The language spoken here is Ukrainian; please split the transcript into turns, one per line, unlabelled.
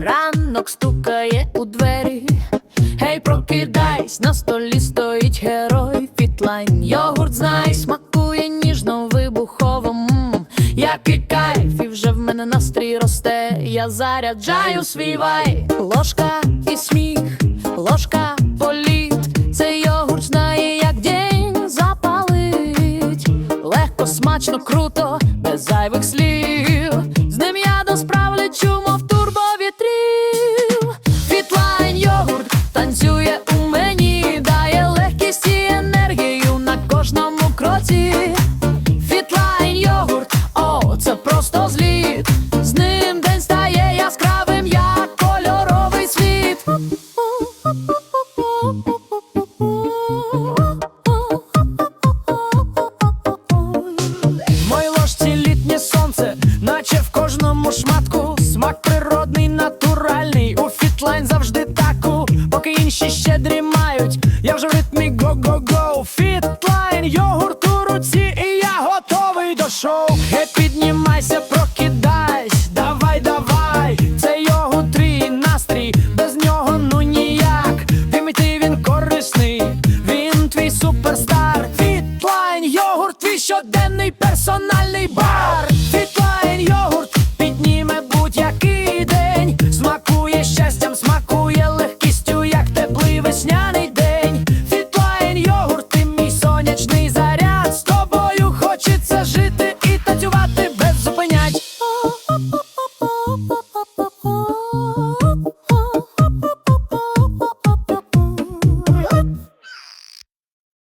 Ранок стукає у двері. Гей, прокидайсь, на столі стоїть герой Фітлайн, йогурт знай, смакує ніжно вибуховим Який кайф, і вже в мене настрій росте. Я заряджаю свій вай, ложка і сміх, ложка смачно, круто, без зайвих слів. З ним я до справ лечу, мов турбовітрів. Фітлайн йогурт танцює тиші ще дрімають. Я вже в ритмі го-го-го Фітлайн, йогурт у руці, і я готовий до
шоу. Ге, піднімайся, прокидайсь, давай, давай, це йогурт твій настрій, без нього ну ніяк. Диміти він корисний, він твій суперстар. Фітлайн, йогурт, твій щоденний персональний. 哦